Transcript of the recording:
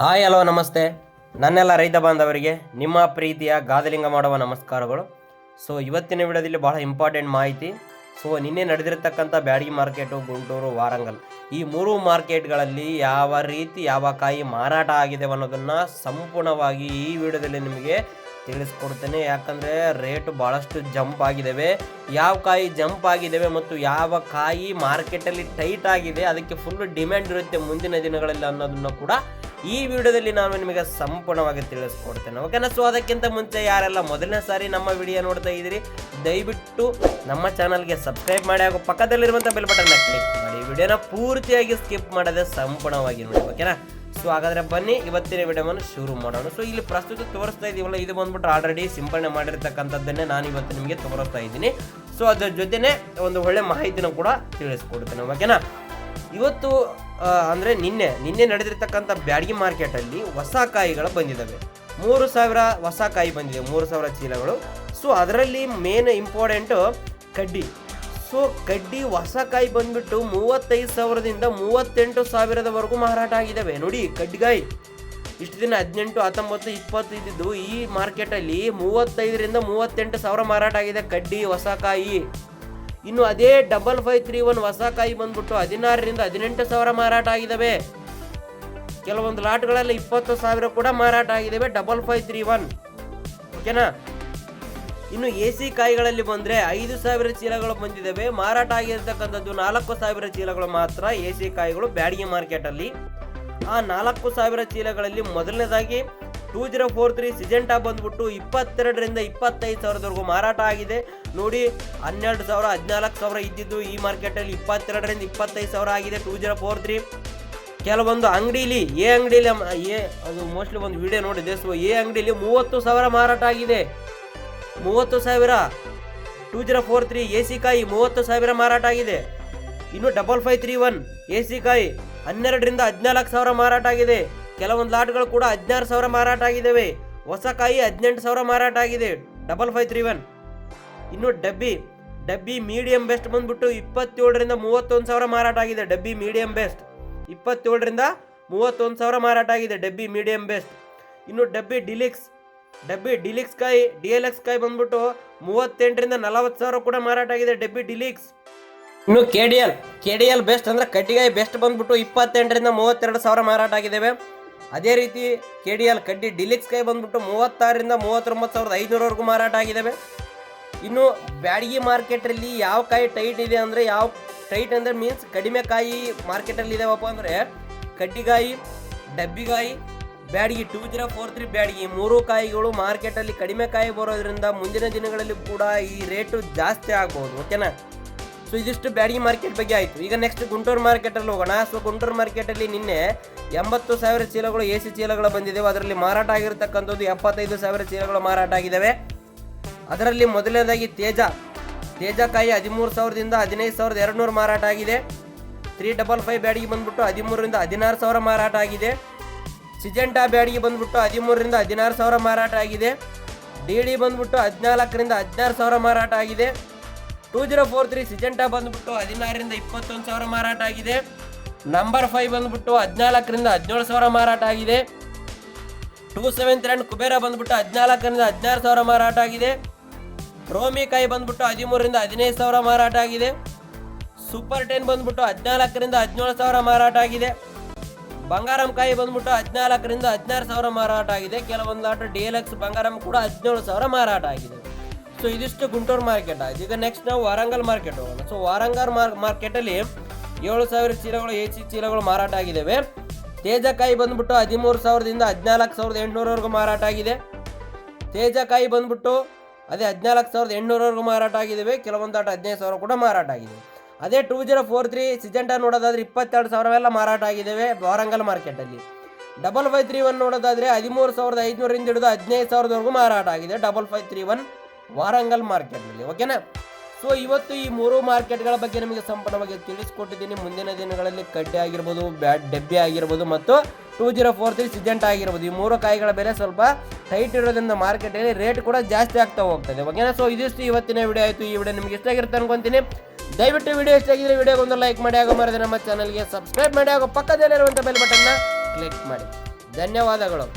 Hi, hello, ನಮಸ್ತೆ. ನನ್ನೆಲ್ಲ ರೈತ ಬಾಂಧವರಿಗೆ ನಿಮ್ಮ ಪ್ರೀತಿಯ ಗಾದಲಿಂಗ ಮಾಡುವ ನಮಸ್ಕಾರಗಳು. ಸೊ ಇವತ್ತಿನ ವಿಡಿಯೋದಲ್ಲಿ ಬಹಳ ಇಂಪಾರ್ಟೆಂಟ್ ಮಾಹಿತಿ. ಸೊ ನಿನ್ನೆ ನಡೆದಿರತಕ್ಕಂಥ ಬ್ಯಾಡಗಿ ಮಾರ್ಕೆಟು, ಗುಂಟೂರು, ವಾರಂಗಲ್ ಈ ಮೂರು ಮಾರ್ಕೆಟ್ಗಳಲ್ಲಿ ಯಾವ ರೀತಿ, ಯಾವ ಕಾಯಿ ಮಾರಾಟ ಆಗಿದೆ ಅನ್ನೋದನ್ನು ಸಂಪೂರ್ಣವಾಗಿ ಈ ವಿಡಿಯೋದಲ್ಲಿ ನಿಮಗೆ ತಿಳಿಸ್ಕೊಡ್ತೇನೆ. ಯಾಕಂದರೆ ರೇಟು ಭಾಳಷ್ಟು ಜಂಪ್ ಆಗಿದ್ದಾವೆ ಯಾವ ಕಾಯಿ ಜಂಪ್ ಆಗಿದ್ದಾವೆ ಮತ್ತು ಯಾವ ಕಾಯಿ ಮಾರ್ಕೆಟಲ್ಲಿ ಟೈಟ್ ಆಗಿದೆ, ಅದಕ್ಕೆ ಫುಲ್ ಡಿಮ್ಯಾಂಡ್ ಇರುತ್ತೆ ಮುಂದಿನ ದಿನಗಳಲ್ಲಿ ಅನ್ನೋದನ್ನು ಕೂಡ ಈ ವಿಡಿಯೋದಲ್ಲಿ ನಾನು ನಿಮಗೆ ಸಂಪೂರ್ಣವಾಗಿ ತಿಳಿಸ್ಕೊಡ್ತೇನೆ ಓಕೆನಾ ಸೊ ಅದಕ್ಕಿಂತ ಮುಂಚೆ ಯಾರೆಲ್ಲ ಮೊದಲನೇ ಸಾರಿ ನಮ್ಮ ವಿಡಿಯೋ ನೋಡ್ತಾ ಇದ್ದೀರಿ, ದಯವಿಟ್ಟು ನಮ್ಮ ಚಾನಲ್ಗೆ ಸಬ್ಸ್ಕ್ರೈಬ್ ಮಾಡಿ ಹಾಗೂ ಪಕ್ಕದಲ್ಲಿರುವಂಥ ಬೆಲ್ ಬಟನ್ನ ಕ್ಲಿಕ್ ಮಾಡಿ. ವಿಡಿಯೋನ ಪೂರ್ತಿಯಾಗಿ ಸ್ಕಿಪ್ ಮಾಡದೆ ಸಂಪೂರ್ಣವಾಗಿ ನೋಡಿ ಓಕೆನಾ ಸೊ ಹಾಗಾದರೆ ಬನ್ನಿ, ಇವತ್ತಿನ ವಿಡಿಯೋವನ್ನು ಶುರು ಮಾಡೋಣ. ಸೊ ಇಲ್ಲಿ ಪ್ರಸ್ತುತ ತೋರಿಸ್ತಾ ಇದೀವಲ್ಲ, ಇದು ಬಂದ್ಬಿಟ್ಟು ಆಲ್ರೆಡಿ ಸಿಂಪಡಣೆ ಮಾಡಿರ್ತಕ್ಕಂಥದ್ದನ್ನೇ ನಾನು ಇವತ್ತು ನಿಮಗೆ ತೋರಿಸ್ತಾ ಇದ್ದೀನಿ. ಸೊ ಅದರ ಜೊತೆನೆ ಒಂದು ಒಳ್ಳೆ ಮಾಹಿತಿನ ಕೂಡ ತಿಳಿಸ್ಕೊಡ್ತೇನೆ ಓಕೆನಾ ಇವತ್ತು ಅಂದ್ರೆ ನಿನ್ನೆ ನಿನ್ನೆ ನಡೆದಿರ್ತಕ್ಕಂಥ ಬ್ಯಾಡಗಿ ಮಾರ್ಕೆಟಲ್ಲಿ ಹೊಸ ಕಾಯಿಗಳು ಬಂದಿದ್ದಾವೆ. ಮೂರು ಸಾವಿರ ಹೊಸ ಕಾಯಿ ಬಂದಿದೆ, ಮೂರು ಸಾವಿರ ಚೀಲಗಳು. ಸೊ ಅದರಲ್ಲಿ ಮೇನ್ ಇಂಪಾರ್ಟೆಂಟು ಕಡ್ಡಿ. ಸೊ ಕಡ್ಡಿ ಹೊಸ ಕಾಯಿ ಬಂದ್ಬಿಟ್ಟು ಮೂವತ್ತೈದು ಸಾವಿರದಿಂದ ಮೂವತ್ತೆಂಟು ಸಾವಿರದವರೆಗೂ ಮಾರಾಟ ಆಗಿದ್ದಾವೆ. ನೋಡಿ, ಕಡ್ಡಿಗಾಯಿ. ಇಷ್ಟು ದಿನ ಹದಿನೆಂಟು, ಹತ್ತೊಂಬತ್ತು ಇಪ್ಪತ್ತು ಇದ್ದಿದ್ದು ಈ ಮಾರ್ಕೆಟಲ್ಲಿ ಮೂವತ್ತೈದರಿಂದ ಮೂವತ್ತೆಂಟು ಸಾವಿರ ಮಾರಾಟ ಆಗಿದೆ ಕಡ್ಡಿ ಹೊಸ ಕಾಯಿ ಇನ್ನು ಅದೇ ಡಬಲ್ ಫೈವ್ ತ್ರೀ ಒನ್ ಹೊಸ ಕಾಯಿ ಬಂದ್ಬಿಟ್ಟು ಹದಿನಾರರಿಂದ ಹದಿನೆಂಟು ಸಾವಿರ ಮಾರಾಟ ಆಗಿದ್ದಾವೆ ಕೆಲವೊಂದು ಲಾಟ್ಗಳಲ್ಲಿ ಇಪ್ಪತ್ತು ಸಾವಿರ ಕೂಡ ಮಾರಾಟ ಆಗಿದ್ದಾವೆ ಡಬಲ್ ಫೈವ್ ತ್ರೀ ಒನ್ ಓಕೆನಾ ಇನ್ನು ಎ ಸಿ ಕಾಯಿಗಳಲ್ಲಿ ಬಂದರೆ ಐದು ಸಾವಿರ ಚೀಲಗಳು ಬಂದಿದ್ದಾವೆ ಮಾರಾಟ ಆಗಿರ್ತಕ್ಕಂಥದ್ದು ನಾಲ್ಕು ಸಾವಿರ ಚೀಲಗಳು ಮಾತ್ರ ಎ ಸಿ ಕಾಯಿಗಳು ಬ್ಯಾಡಿಗೆ ಮಾರ್ಕೆಟಲ್ಲಿ ಆ ನಾಲ್ಕು ಸಾವಿರ ಚೀಲಗಳಲ್ಲಿ ಮೊದಲನೇದಾಗಿ two zero four three Syngenta ಬಂದ್ಬಿಟ್ಟು ಇಪ್ಪತ್ತೆರಡರಿಂದ ಇಪ್ಪತ್ತೈದು ಸಾವಿರದವರೆಗೂ ಮಾರಾಟ ಆಗಿದೆ. ನೋಡಿ, ಹನ್ನೆರಡು ಸಾವಿರ, ಹದಿನಾಲ್ಕು ಸಾವಿರ ಇದ್ದಿದ್ದು ಈ ಮಾರ್ಕೆಟಲ್ಲಿ ಇಪ್ಪತ್ತೆರಡರಿಂದ ಇಪ್ಪತ್ತೈದು ಸಾವಿರ ಆಗಿದೆ ಟೂ ಜೀರೋ ಫೋರ್ ತ್ರೀ ಕೆಲವೊಂದು ಅಂಗಡಿಲಿ, ಎ ಅಂಗಡಿಲಿ ಎ, ಅದು ಮೋಸ್ಟ್ಲಿ ಒಂದು ವಿಡಿಯೋ ನೋಡಿದೆ ಸೊ ಎ ಅಂಗಡಿಲಿ ಮೂವತ್ತು ಸಾವಿರ ಮಾರಾಟ ಆಗಿದೆ. ಮೂವತ್ತು ಸಾವಿರ two zero four three A C ಕಾಯಿ ಮೂವತ್ತು ಸಾವಿರ ಮಾರಾಟ ಆಗಿದೆ. ಇನ್ನು double five three one A C ಕಾಯಿ ಹನ್ನೆರಡರಿಂದ ಹದಿನಾಲ್ಕು ಸಾವಿರ ಮಾರಾಟ ಆಗಿದೆ. ಕೆಲವೊಂದು ಲಾಟ್ಗಳು ಕೂಡ ಹದಿನಾರು ಸಾವಿರ ಮಾರಾಟ ಆಗಿದ್ದಾವೆ. ಹೊಸ ಕಾಯಿ ಹದಿನೆಂಟು ಸಾವಿರ ಮಾರಾಟ ಆಗಿದೆ. Double five three one. ಇನ್ನು ಡಬ್ಬಿ ಡಬ್ಬಿ ಮೀಡಿಯಂ ಬೆಸ್ಟ್ ಬಂದ್ಬಿಟ್ಟು ಇಪ್ಪತ್ತೇಳರಿಂದ ಮೂವತ್ತೊಂದು ಸಾವಿರ ಮಾರಾಟ ಆಗಿದೆ ಡಬ್ಬಿ ಮೀಡಿಯಂ ಬೆಸ್ಟ್. ಇಪ್ಪತ್ತೇಳರಿಂದ ಮೂವತ್ತೊಂದು ಸಾವಿರ ಮಾರಾಟ ಆಗಿದೆ ಡಬ್ಬಿ ಮೀಡಿಯಂ ಬೆಸ್ಟ್. ಇನ್ನು ಡಬ್ಬಿ ಡಿಲಿಕ್ಸ್ ಡಬ್ಬಿ ಡಿಲಿಕ್ಸ್ ಕಾಯಿ ಡಿ ಎಲ್ ಎಕ್ಸ್ ಕಾಯಿ ಬಂದ್ಬಿಟ್ಟು ಮೂವತ್ತೆಂಟರಿಂದ ನಲವತ್ತು ಸಾವಿರ ಕೂಡ ಮಾರಾಟ ಆಗಿದೆ ಡಬ್ಬಿ ಡಿಲಿಕ್ಸ್. ಇನ್ನು K D L K D L best ಅಂದರೆ ಕಟ್ಟಿಗಾಯಿ ಬೆಸ್ಟ್ ಬಂದ್ಬಿಟ್ಟು ಇಪ್ಪತ್ತೆಂಟರಿಂದ ಮೂವತ್ತೆರಡು ಸಾವಿರ ಮಾರಾಟ ಆಗಿದ್ದಾವೆ. ಅದೇ ರೀತಿ ಕೆ ಡಿ ಎಲ್ ಕಡ್ಡಿ ಡಿಲಿಕ್ಸ್ ಕೈ ಬಂದ್ಬಿಟ್ಟು ಮೂವತ್ತಾರರಿಂದ ಮೂವತ್ತೊಂಬತ್ತು ಸಾವಿರದ ಐದುನೂರವರೆಗೂ ಮಾರಾಟ ಆಗಿದ್ದಾವೆ ಇನ್ನು ಬ್ಯಾಡಗಿ ಮಾರ್ಕೆಟಲ್ಲಿ ಯಾವ ಕಾಯಿ ಟೈಟ್ ಇದೆ ಅಂದರೆ ಯಾವ ಟೈಟ್ ಅಂದರೆ ಮೀನ್ಸ್ ಕಡಿಮೆ ಕಾಯಿ ಮಾರ್ಕೆಟಲ್ಲಿ ಇದಾವಪ್ಪ ಅಂದರೆ ಕಡ್ಡಿಗಾಯಿ, ಡಬ್ಬಿಗಾಯಿ, Byadgi two zero four three Byadgi ಮೂರು ಕಾಯಿಗಳು ಮಾರ್ಕೆಟಲ್ಲಿ ಕಡಿಮೆ ಕಾಯಿ ಬರೋದ್ರಿಂದ ಮುಂದಿನ ದಿನಗಳಲ್ಲಿ ಕೂಡ ಈ ರೇಟು ಜಾಸ್ತಿ ಆಗ್ಬೋದು. ಓಕೆನಾ ಸೊ ಇದಿಷ್ಟು ಬ್ಯಾಡಗಿ ಮಾರ್ಕೆಟ್ ಬಗ್ಗೆ ಆಯಿತು. ಈಗ ನೆಕ್ಸ್ಟ್ ಗುಂಟೂರು ಮಾರ್ಕೆಟಲ್ಲಿ ಹೋಗೋಣ. ಸೊ ಗುಂಟೂರು ಮಾರ್ಕೆಟಲ್ಲಿ ನಿನ್ನೆ ಎಂಬತ್ತು ಸಾವಿರ ಚೀಲಗಳು, ಎ ಸಿ ಚೀಲಗಳು ಬಂದಿದ್ದಾವೆ ಅದರಲ್ಲಿ ಮಾರಾಟ ಆಗಿರತಕ್ಕಂಥದ್ದು ಎಪ್ಪತ್ತೈದು ಸಾವಿರ ಚೀಲಗಳು ಮಾರಾಟ ಆಗಿದ್ದಾವೆ ಅದರಲ್ಲಿ ಮೊದಲನೇದಾಗಿ ತೇಜ. ತೇಜಕಾಯಿ ಹದಿಮೂರು ಸಾವಿರದಿಂದ ಹದಿನೈದು ಸಾವಿರದ ಎರಡುನೂರು ಮಾರಾಟ ಆಗಿದೆ. ತ್ರೀ ಡಬಲ್ ಫೈವ್ ಬ್ಯಾಡಿಗೆ ಬಂದ್ಬಿಟ್ಟು ಹದಿಮೂರರಿಂದ ಹದಿನಾರು ಸಾವಿರ ಮಾರಾಟ ಆಗಿದೆ. ಸಿಜೆಂಟಾ ಬ್ಯಾಡಿಗೆ ಬಂದ್ಬಿಟ್ಟು ಹದಿಮೂರರಿಂದ ಹದಿನಾರು ಸಾವಿರ ಮಾರಾಟ ಆಗಿದೆ. ಡಿ ಡಿ ಬಂದ್ಬಿಟ್ಟು ಹದಿನಾಲ್ಕರಿಂದ ಹದಿನಾರು ಸಾವಿರ ಮಾರಾಟ ಆಗಿದೆ. Two zero four three Syngenta ಬಂದ್ಬಿಟ್ಟು ಹದಿನಾರರಿಂದ ಇಪ್ಪತ್ತೊಂದು ಸಾವಿರ ಮಾರಾಟ ಆಗಿದೆ. ನಂಬರ್ ಫೈವ್ ಬಂದ್ಬಿಟ್ಟು ಹದಿನಾಲ್ಕರಿಂದ ಹದಿನೇಳು ಸಾವಿರ ಮಾರಾಟ ಆಗಿದೆ. ಟೂ ಸೆವೆನ್ ತ್ರೀ ಕುಬೇರ ಬಂದ್ಬಿಟ್ಟು ಹದಿನಾಲ್ಕರಿಂದ ಹದಿನಾರು ಸಾವಿರ ಮಾರಾಟ ಆಗಿದೆ. ರೋಮಿಕಾಯಿ ಬಂದ್ಬಿಟ್ಟು ಹದಿಮೂರರಿಂದ ಹದಿನೈದು ಸಾವಿರ ಮಾರಾಟ ಆಗಿದೆ. ಸೂಪರ್ ಟೆನ್ ಬಂದ್ಬಿಟ್ಟು ಹದಿನಾಲ್ಕರಿಂದ ಹದಿನೇಳು ಸಾವಿರ ಮಾರಾಟ ಆಗಿದೆ. ಬಂಗಾರಂ ಕಾಯಿ ಬಂದ್ಬಿಟ್ಟು ಹದಿನಾಲ್ಕರಿಂದ ಹದಿನಾರು ಸಾವಿರ ಮಾರಾಟ ಆಗಿದೆ. ಕೆಲವೊಂದು auto D L X Bangaram ಕೂಡ ಹದಿನೇಳು ಸಾವಿರ ಮಾರಾಟ ಆಗಿದೆ. ಸೊ ಇದಿಷ್ಟು ಗುಂಟೂರು ಮಾರ್ಕೆಟ್ ಆಯ್ತು ಈಗ ನೆಕ್ಸ್ಟ್ ನಾವು ವಾರಂಗಲ್ ಮಾರ್ಕೆಟ್ ಹೋಗೋಣ. ಸೊ ವಾರಂಗಲ್ ಮಾರ್ ಮಾರ್ಕೆಟಲ್ಲಿ ಏಳು ಸಾವಿರ ಚೀಲಗಳು ಎ ಸಿ ಚೀಲಗಳು ಮಾರಾಟ ಆಗಿದ್ದಾವೆ ತೇಜಕಾಯಿ ಬಂದ್ಬಿಟ್ಟು ಹದಿಮೂರು ಸಾವಿರದಿಂದ ಹದಿನಾಲ್ಕು ಸಾವಿರದ ಎಂಟುನೂರವರೆಗೂ ಮಾರಾಟ ಆಗಿದೆ. ತೇಜಕಾಯಿ ಬಂದ್ಬಿಟ್ಟು ಅದೇ ಹದಿನಾಲ್ಕು ಸಾವಿರದ ಎಂಟುನೂರವರೆಗೂ ಮಾರಾಟ ಆಗಿದ್ದಾವೆ ಕೆಲವೊಂದು ಆಟ ಹದಿನೈದು ಸಾವಿರ ಕೂಡ ಮಾರಾಟ ಆಗಿದೆ. ಅದೇ two zero four three Syngenta ನೋಡೋದಾದ್ರೆ ಇಪ್ಪತ್ತೆರಡು ಸಾವಿರವೆಲ್ಲ ಮಾರಾಟ ಆಗಿದ್ದಾವೆ ವಾರಂಗಲ್ ಮಾರ್ಕೆಟಲ್ಲಿ ಡಬಲ್ ಫೈವ್ ತ್ರೀ ಒನ್ ನೋಡೋದಾದ್ರೆ ಹದಿಮೂರು ಸಾವಿರದ ಐದುನೂರಿಂದ ಹಿಡಿದು ಹದಿನೈದು ಸಾವಿರದವರೆಗೂ ಮಾರಾಟ ಆಗಿದೆ. Double five three one Warangal ಮಾರ್ಕೆಟ್ನಲ್ಲಿ, ಓಕೆನಾ? ಸೊ ಇವತ್ತು ಈ ಮೂರು ಮಾರ್ಕೆಟ್ಗಳ ಬಗ್ಗೆ ನಿಮಗೆ ಸಂಪೂರ್ಣವಾಗಿ ತಿಳಿಸ್ಕೊಟ್ಟಿದ್ದೀನಿ. ಮುಂದಿನ ದಿನಗಳಲ್ಲಿ ಕಡ್ಡೆ ಆಗಿರ್ಬೋದು ಬ್ಯಾಟ್ ಡಬ್ಬಿ ಆಗಿರ್ಬೋದು ಮತ್ತು two zero four three Syngenta ಆಗಿರ್ಬೋದು. ಈ ಮೂರು ಕಾಯಿಗಳ ಬೆಲೆ ಸ್ವಲ್ಪ ಟೈಟ್ ಇರೋದ್ರಿಂದ ಮಾರ್ಕೆಟಲ್ಲಿ ರೇಟ್ ಕೂಡ ಜಾಸ್ತಿ ಆಗ್ತಾ ಹೋಗ್ತದೆ, ಓಕೆನಾ? ಸೊ ಇದಿಷ್ಟು ಇವತ್ತಿನ ವಿಡಿಯೋ ಆಯಿತು. ಈ ವಿಡಿಯೋ ನಿಮಗೆ ಇಷ್ಟ ಆಗಿರುತ್ತೆ ಅನ್ಕೊಂತೀನಿ. ದಯವಿಟ್ಟು ವಿಡಿಯೋ ಇಷ್ಟ ಆಗಿದ್ರೆ ವಿಡಿಯೋಗೆ ಒಂದು ಲೈಕ್ ಮಾಡಿ ಹಾಗೂ ಮರದೆ ನಮ್ಮ ಚಾನಲ್ಗೆ ಸಬ್ಸ್ಕ್ರೈಬ್ ಮಾಡಿ ಹಾಗೂ ಪಕ್ಕದಲ್ಲಿರುವಂಥ ಬೆಲ್ ಬಟನ್ನ ಕ್ಲಿಕ್ ಮಾಡಿ. ಧನ್ಯವಾದಗಳು.